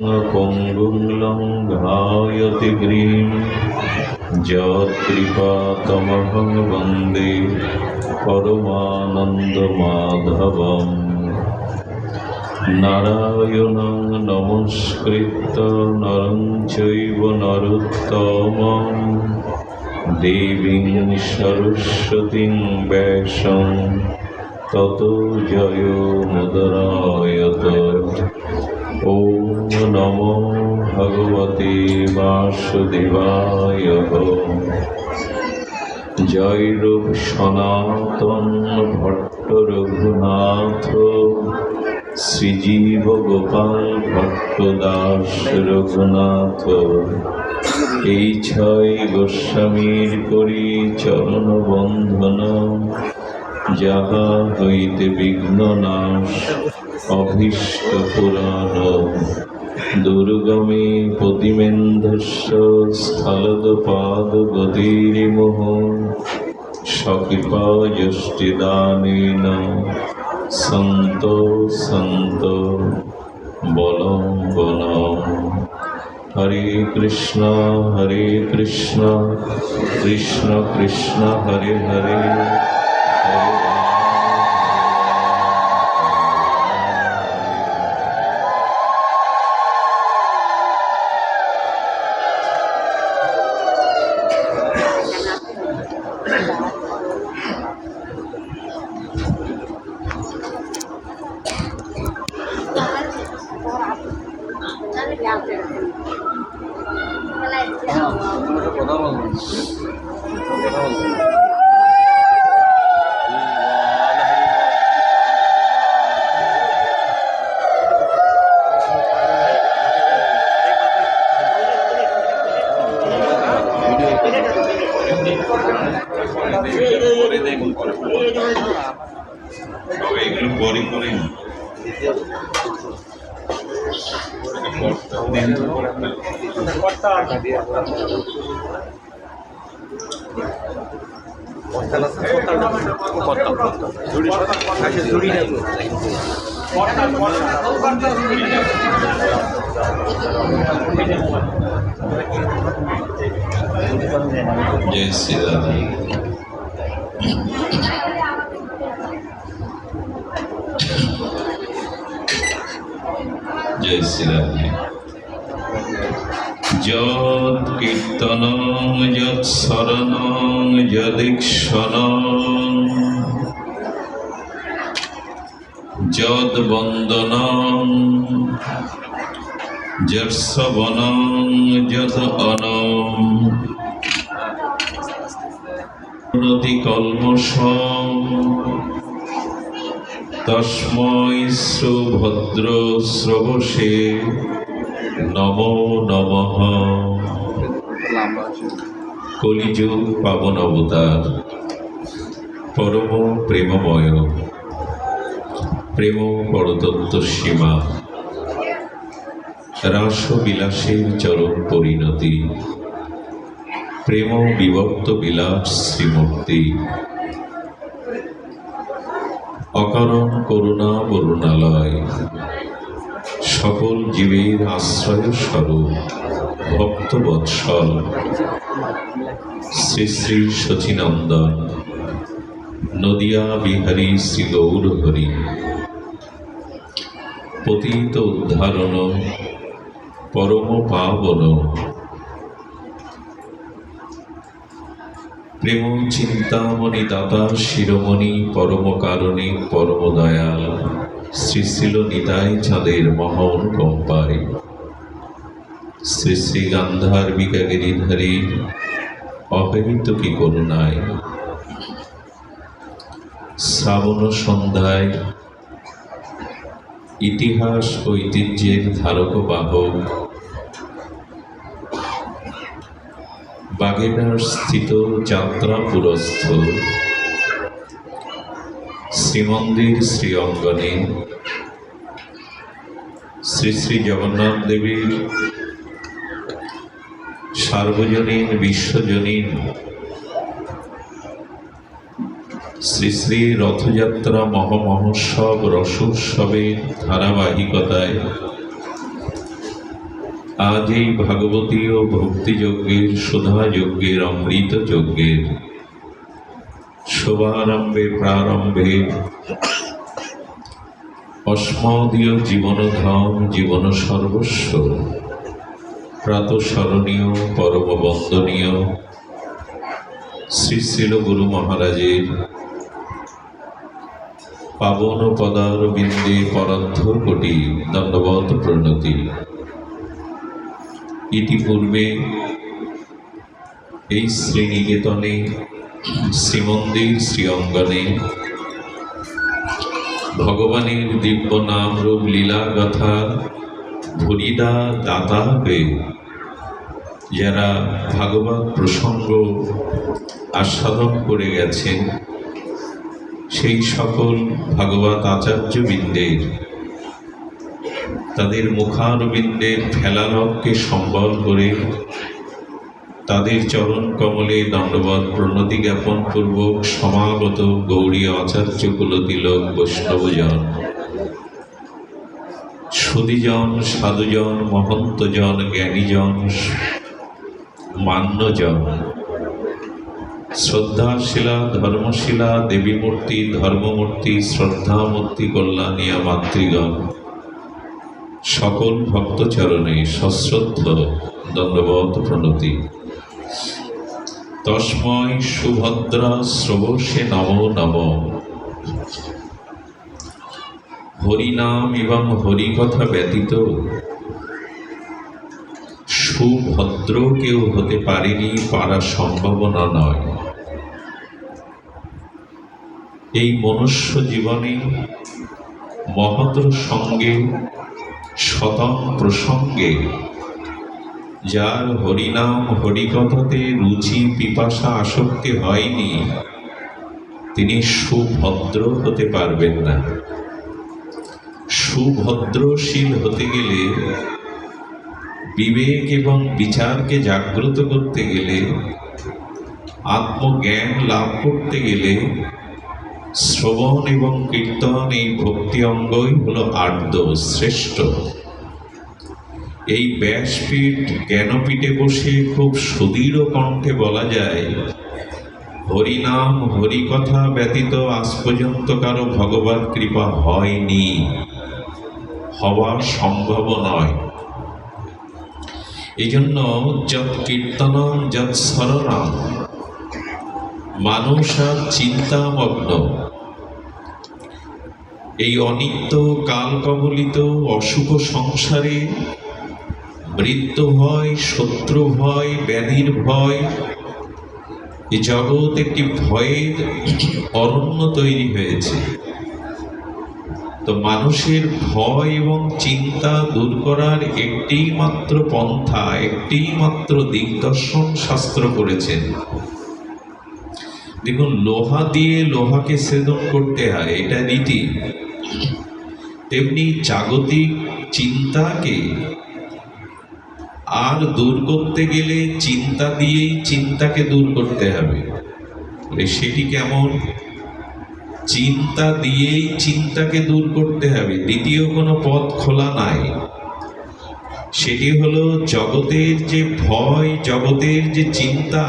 পঙ্গুং লঙ্ঘায়তি grim. যৎকৃপাতমহং বন্দে পরমানন্দমাধবম। নারায়ণং নমস্কৃত্য নরং চৈব নরোত্তমং দেবীং সরস্বতীং ব্যাসং। ততো জয়মুদরায়ত ॐ नमो भगवते वासुदेवाय জয় রূপ সনাতন ভট্ট রঘুনাথ শ্রীজীব গোপাল ভট্ট দাস রঘুনাথ এই ছয় গোস্বামীর করি চরণ বন্ধন যাহা হইতে বিঘ্ন নাশ অভীষ্ট পুরাণ। দুর্গমে প্রতিমেন্ধস্য স্থলদপাদ গতিরিমোহ সকৃপা যষ্টিদানেন সন্ত সন্ত বলম্বন হরে কৃষ্ণ হরে কৃষ্ণ কৃষ্ণ কৃষ্ণ, হরে হরে। হরে এগুলো পরে করে নি জয় শ্রীরাম জয় শ্রীরাম যৎ কীর্তন যৎ শরণ যদীক্ষণ যদ বন্দন যৎ অনম। উন্নতি কলমসম তস্মৈ সুভদ্র শ্রবসে নমো নমঃ। কলিযুগ পাবন অবতার। পরম প্রেমময়। প্রেম পরতত্ত্ব সীমা। রাসবিলাসের চরম পরিণতি। প্রেম বিভক্ত বিলাস শ্রীমূর্তি। অকারণ করুণা বরুণালয়। সকল জীবের আশ্রয় স্বরূপ, ভক্তবৎসল। শ্রী শ্রী শচীনন্দন নদিয়া বিহারী শ্রী গৌর হরি পতিত উদ্ধারণ, পরম পাবন। প্রেম চিন্তামণি দাতা শিরোমণি পরম কারণে পরম দয়াল শ্রী শ্রীল নিতাই চাঁদের মহা অনুকম্পায় শ্রী শ্রী গান্ধার্বিকা গিরিধারীর অপহৃত কি করুণায়? শ্রাবণ সন্ধ্যায়, ইতিহাস ঐতিহ্যের ধারক বাহক বাগেরহাট স্থিত যাত্রা পুরস্থ শ্রীমন্দির শ্রী অঙ্গনে শ্রী শ্রী জগন্নাথ দেবীর সার্বজনীন, বিশ্বজনীন শ্রী শ্রী রথযাত্রা মহামহোৎসব রসোৎসবের ধারাবাহিকতায় আজ এই ভাগবতী ও ভক্তিযজ্ঞের যজ্ঞের অমৃত যজ্ঞের শুভারম্ভে, প্রারম্ভে অস্মদীয় জীবনধন জীবন সর্বস্ব। প্রাতঃস্মরণীয় পরম বন্দনীয় শ্রী শ্রীল গুরু মহারাজের পাবন পদার বিন্দে পরার্ধ কোটি দণ্ডবত প্রণতি। ইতিপূর্বে এই শ্রীনিকেতনে, শ্রীমন্দির শ্রী অঙ্গনে ভগবানের দিব্য নাম রূপ লীলা গাথা ভরিদা দাতা হয়ে, যারা ভাগবত প্রসঙ্গ আস্বাদন করে গেছেন, সেই সকল ভাগবত আচার্যবৃন্দের তাদের মুখারবিন্দের ফেলালককে সম্বল করে তাদের চরণ কমলে দণ্ডবত প্রণতি জ্ঞাপন পূর্বক সমাগত গৌরী আচার্য কুলতিলক বৈষ্ণবজন। সুদীজন সাধুজন, মহন্তজন, জ্ঞানীজন, মান্যজন। শ্রদ্ধাশিলা, ধর্মশিলা, দেবীমূর্তি, ধর্মমূর্তি, শ্রদ্ধামূর্তি কল্যাণিয়া মাতৃগণ। সকল ভক্তচরণে সশ্রদ্ধ দণ্ডবত প্রণতি। তস্ময় সুভদ্রা শ্রবসে নম নম। হরিনাম এবং হরিকথা ব্যতীত সুভদ্র কেউ হতে পারেনি, পারা সম্ভাবনা নয়। এই মনুষ্য জীবনে মহৎর সঙ্গে শতম প্রসঙ্গে। যার হরিনাম হরিকথাতে রুচি পিপাসা আসক্তি হয়নি, তিনি সুভদ্র হতে পারবেন না। সুভদ্রশীল হতে গেলে, বিবেক এবং বিচারকে জাগ্রত করতে গেলে, আত্মজ্ঞান লাভ করতে গেলে শ্রবণ এবং কীর্তন এই ভক্তি অঙ্গই হলো আর্দ শ্রেষ্ঠ। এই ব্যাসপীঠ জ্ঞানপীঠে বসে খুব সুদৃঢ় কণ্ঠে বলা যায় হরিনাম হরিকথা ব্যতীত আজ পর্যন্ত কারও ভগবান কৃপা হয়নি। হওয়া সম্ভব নয়। এই জন্য যত কীর্তনম যৎ স্মরণম মানুষ চিন্তামগ্ন। এই অনিত্য কাল কবলিত অশুভ সংসারে মৃত্যু ভয়, শত্রু ভয়, ব্যাধির ভয়, এই জগৎ একটি ভয়ের অরণ্য তৈরি হয়েছে। তো মানুষের ভয় এবং চিন্তা দূর করার একটি মাত্র পন্থা একটি মাত্র দিগদর্শন শাস্ত্র করেছেন। দেখুন, লোহা দিয়ে লোহাকে সেদন করতে হয়, এটা রীতি। তেমনি জাগতিক চিন্তাকে আর দূর করতে গেলে চিন্তা দিয়েই চিন্তাকে দূর করতে হবে। সেটি কেমন? চিন্তা দিয়েই চিন্তাকে দূর করতে হবে। দ্বিতীয় কোনো পথ খোলা নাই। সেটি হলো জগতের যে ভয়, জগতের যে চিন্তা,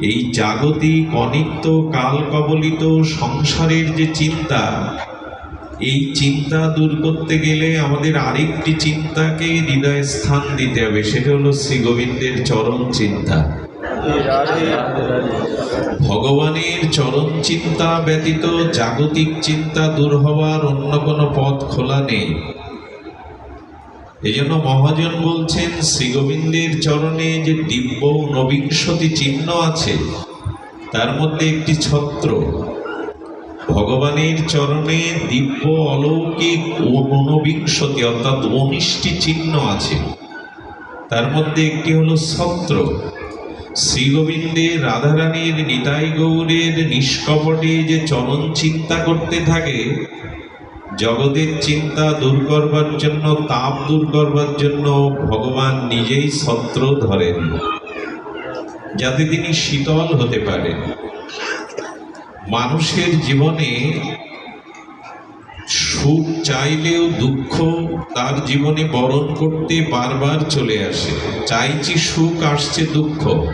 এই জাগতিক অনিত্য কাল কবলিত সংসারের যে চিন্তা এই চিন্তা দূর করতে গেলে আমাদের আরেকটি চিন্তাকে হৃদয়ে স্থান দিতে হবে, সেটা হলো শ্রী গোবিন্দের চরণ চিন্তা। ভগবানের চরণ চিন্তা ব্যতীত জাগতিক চিন্তা দূর হওয়ার অন্য কোনো পথ খোলা নেই। এই জন্য মহাজন বলছেন শ্রী গোবিন্দের চরণে যে দিব্য নবিংশতি চিহ্ন আছে, তার মধ্যে একটি ছত্র। ভগবানের চরণে দিব্য অলৌকিক ঊনবিংশতি অর্থাৎ উনিশটি চিহ্ন আছে। তার মধ্যে একটি হলো ছত্র শ্রীগোবিন্দের রাধারানীর নিতাই গৌরের নিষ্কপটে যে চরণ চিন্তা করতে থাকে, জগতের চিন্তা দূর করবার জন্য, তাপ দূর করবার জন্য ভগবান নিজেই ছত্র ধরেন, যাতে তিনি শীতল হতে পারেন। মানুষের জীবনে সুখ চাইলেও দুঃখ তার জীবনে বরণ করতে বারবার চলে আসে। চাইছি সুখ, আসছে দুঃখ।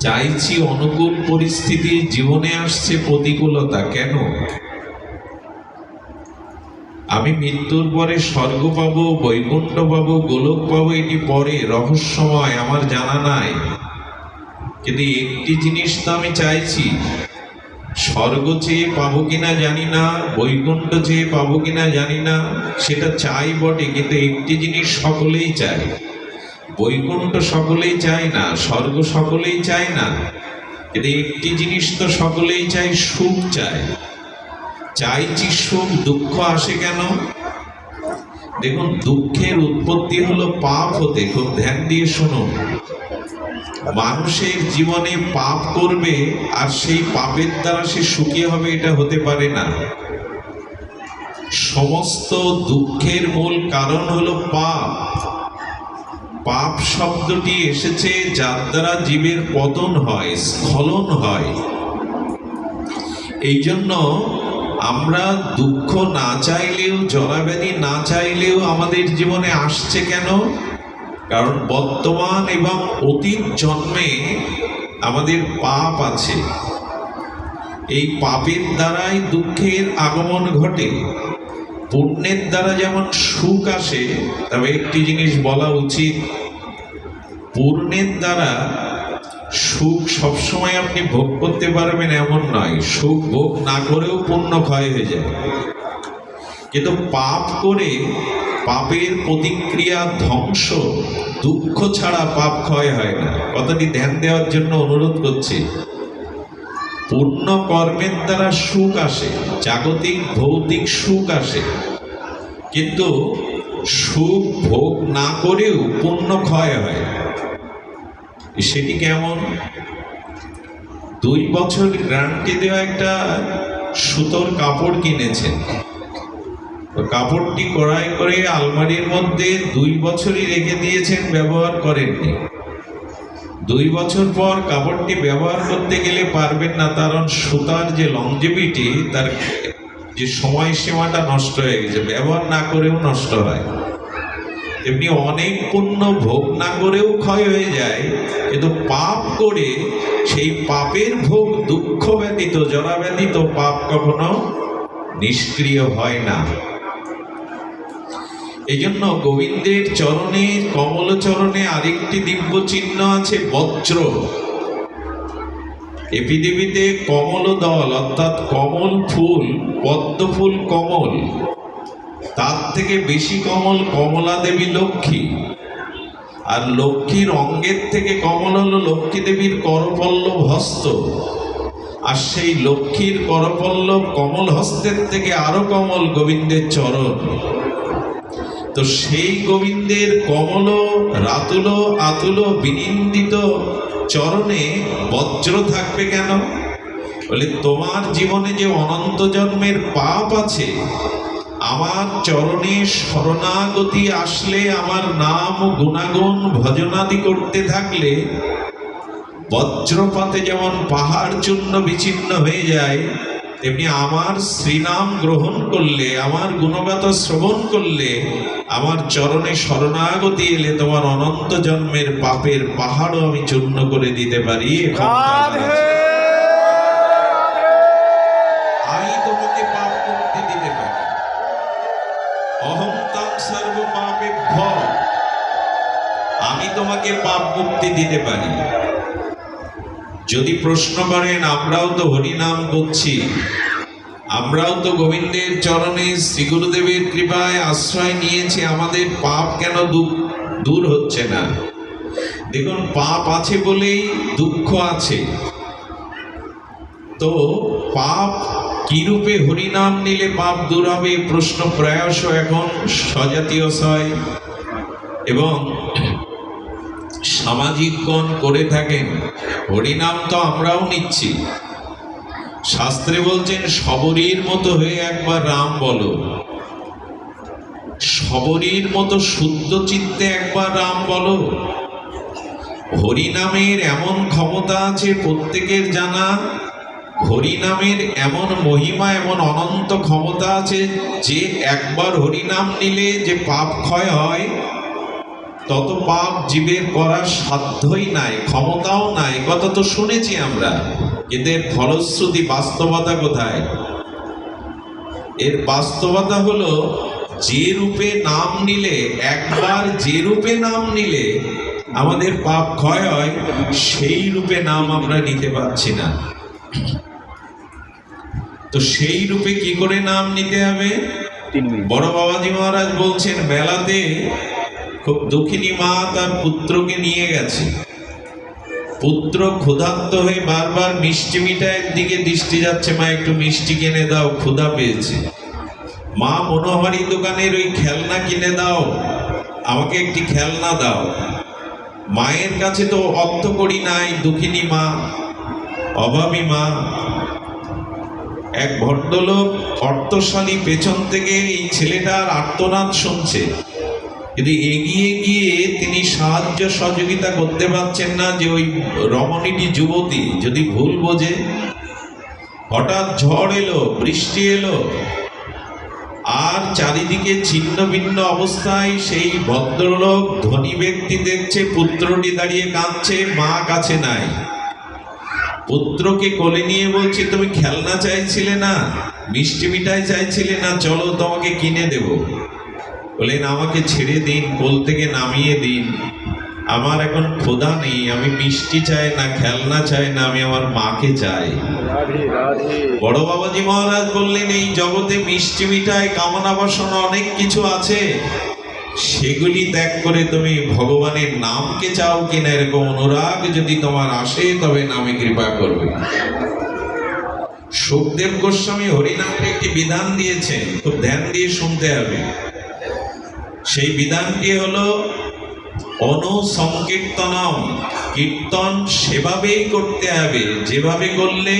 চাইছি অনুকূল পরিস্থিতি, জীবনে আসছে প্রতিকূলতা। কেন? আমি মৃত্যুর পরে স্বর্গ পাবো, বৈকুণ্ঠ পাবো, গোলক পাবো, এটি পরে রহস্যময়, আমার জানা নাই। কিন্তু একটি জিনিস তো আমি চাইছি স্বর্গ চেয়ে পাবো কিনা জানি না, বৈকুণ্ঠ চেয়ে পাবো কিনা জানি না, সেটা চাই বটে, কিন্তু একটি জিনিস সকলেই চায়। বৈকুণ্ঠ সকলেই চায় না, স্বর্গ সকলেই চায় না, কিন্তু একটি জিনিস তো সকলেই চায়, সুখ চায়। চাইছি সুখ, দুঃখ আসে কেন? দেখুন, দুঃখের উৎপত্তি হলো পাপ হতে, খুব ধ্যান দিয়ে শুনুন। মানুষের জীবনে পাপ করবে আর সেই পাপের দ্বারা সে সুখী হবে, এটা হতে পারে না। সমস্ত দুঃখের মূল কারণ হলো পাপ। পাপ শব্দটি এসেছে যার দ্বারা জীবের পতন হয়, স্খলন হয়। এই জন্য আমরা দুঃখ না চাইলেও জরাব্যাধি না চাইলেও আমাদের জীবনে আসছে কেন? কারণ বর্তমান এবং অতীত জন্মে আমাদের পাপ আছে। এই পাপের দ্বারাই দুঃখের আগমন ঘটে। পুণ্যের দ্বারা যেমন সুখ আসে, তবে একটি জিনিস বলা উচিত, পুণ্যের দ্বারা সুখ সবসময় আপনি ভোগ করতে পারবেন এমন নয়। সুখ ভোগ না করেও পূর্ণ ক্ষয় হয়ে যায়। কিন্তু পাপ করে পাপের প্রতিক্রিয়া ধ্বংস, দুঃখ ছাড়া পাপ ক্ষয় হয় না। কথাটি ধ্যান দেওয়ার জন্য অনুরোধ করছি। পূর্ণ কর্মের দ্বারা সুখ আসে, জাগতিক ভৌতিক সুখ আসে। কিন্তু সুখ ভোগ না করেও পূর্ণ ক্ষয় হয়। সেটি কেমন? দুই বছর গ্যারান্টি দেওয়া একটা সুতোর কাপড় কিনেছেন। কাপড়টি কড়াই করে আলমারির মধ্যে দুই বছরই রেখে দিয়েছেন, ব্যবহার করেননি। দুই বছর পর কাপড়টি ব্যবহার করতে গেলে পারবেন না, কারণ সুতার যে লংজিভিটি তার যে সময়সীমাটা নষ্ট হয়ে গেছে, ব্যবহার না করেও নষ্ট হয়। এমনি অনেক পুণ্য ভোগ না করেও ক্ষয় হয়ে যায়, কিন্তু পাপ করে সেই পাপের ভোগ দুঃখ ব্যতীত জরা ব্যতীত পাপ কখনো নিষ্ক্রিয় হয় না। এই জন্য গোবিন্দের চরণে, কমল চরণে আরেকটি দিব্য চিহ্ন আছে, বজ্র। এ পৃথিবীতে কমল দল, অর্থাৎ কমল ফুল, পদ্ম ফুল কমল। তার থেকে বেশি কমল কমলা দেবী লক্ষ্মী। আর লক্ষ্মীর অঙ্গের থেকে কমল হলো লক্ষ্মী দেবীর করপল্লব হস্ত। আর সেই লক্ষ্মীর করপল্লব কমল হস্তের থেকে আরও কমল গোবিন্দের চরণ। তো সেই গোবিন্দের কমল, রাতুল, আতুল, বিনিন্দিত চরণে বজ্র থাকবে কেন? বলে, তোমার জীবনে যে অনন্ত জন্মের পাপ আছে, আমার চরণে শরণাগতি আসলে আমার নাম গুণাগুণ ভজনাদি করতে থাকলে বজ্রপাতে যেমন পাহাড় চূর্ণ বিচ্ছিন্ন হয়ে যায় তেমনি আমার শ্রীনাম গ্রহণ করলে আমার গুণগাত শ্রবণ করলে আমার চরণে শরণাগতি এলে তোমার অনন্ত জন্মের পাপের পাহাড়ও আমি চূর্ণ করে দিতে পারি। আমি তোমাকে পাপ দিতে পারি। সর্ব পাপে আমি তোমাকে পাপ মুক্তি দিতে পারি। যদি প্রশ্ন করেন, আমরাও তো হরিনাম করছি আমরাও তো গোবিন্দের চরণে শ্রী গুরুদেবের কৃপায় আশ্রয় নিয়েছি, আমাদের পাপ কেন দূর হচ্ছে না? দেখুন, পাপ আছে বলেই দুঃখ আছে। তো পাপ কি রূপে হরিনাম নিলে পাপ দূর হবে? প্রশ্ন প্রায়শ এখন স্বজাতীয় ছয় এবং সামাজিকগণ করে থাকেন। হরিনাম তো আমরাও নিচ্ছি। শাস্ত্রে বলছেন সবরীর মতো হয়ে একবার রাম বলো। সবরীর মতো শুদ্ধ চিত্তে একবার রাম বলো। হরিনামের এমন ক্ষমতা আছে প্রত্যেকের জানা। হরিনামের এমন মহিমা, এমন অনন্ত ক্ষমতা আছে যে একবার হরিনাম নিলে যে পাপ ক্ষয় হয় তত পাপ জীবের করার সাধ্যই নাই ক্ষমতাও নাই কথা তো শুনেছি আমরা। কিন্তু এর ফলশ্রুতি বাস্তবতা কোথায়? এর বাস্তবতা হলো যে রূপে নাম নিলে একবার যে রূপে নাম নিলে আমাদের পাপ ক্ষয় হয় সেই রূপে নাম আমরা নিতে পারছি না। তো সেই রূপে কি করে নাম নিতে হবে? বড় বাবাজি মহারাজ বলছেন মেলাতে খুব দুঃখিনী মা তার পুত্রকে নিয়ে গেছে। পুত্র ক্ষুধার্ত হয়ে বারবার মিষ্টি মিঠাইয়ের দিকে দৃষ্টি যাচ্ছে। মা, একটু মিষ্টি কিনে দাও, ক্ষুধা পেয়েছে। মা, মনোহারি দোকানের ওই খেলনা কিনে দাও। আমাকে একটি খেলনা দাও। মায়ের কাছে তো অর্থ করি নাই, দুঃখিনী মা, অভাবী মা। এক ভদ্রলোক অর্থশালী পেছন থেকে এই ছেলেটার আর্তনাদ শুনছে। কিন্তু এগিয়ে গিয়ে তিনি সাহায্য সহযোগিতা করতে পারছেন না যে ওই রমণীটি যুবতী, যদি ভুল বোঝে। হঠাৎ ঝড় এলো, বৃষ্টি এলো, আর চারিদিকে ছিন্ন ভিন্ন অবস্থায় সেই ভদ্রলোক ধনী ব্যক্তি দেখছে, পুত্রটি দাঁড়িয়ে কাঁদছে, মা কাছে নাই। পুত্রকে কোলে নিয়ে বলছে, তুমি খেলনা চাইছিলে না, মিষ্টি মিঠাই চাইছিলে না, চলো তোমাকে কিনে দেব। বললেন আমাকে ছেড়ে দিন কোল থেকে নামিয়ে দিন। আমার এখন ক্ষুধা নেই আমি মিষ্টি চাই না খেলনা চাই না আমি আমার মাকে চাই। বড় বাবাজি মহারাজ বললেন এই জগতে মিষ্টি মিঠাই কামনা বাসনা অনেক কিছু আছে। সেগুলি ত্যাগ করে তুমি ভগবানের নামকে চাও কিনা এরকম অনুরাগ যদি তোমার আসে তবে নামে কৃপা করবে। সুখদেব গোস্বামী হরিনামের একটি বিধান দিয়েছেন খুব ধ্যান দিয়ে শুনতে হবে। সেই বিধানটি হলো অনুসংকীর্তনম। কীর্তন সেভাবেই করতে হবে যেভাবে করলে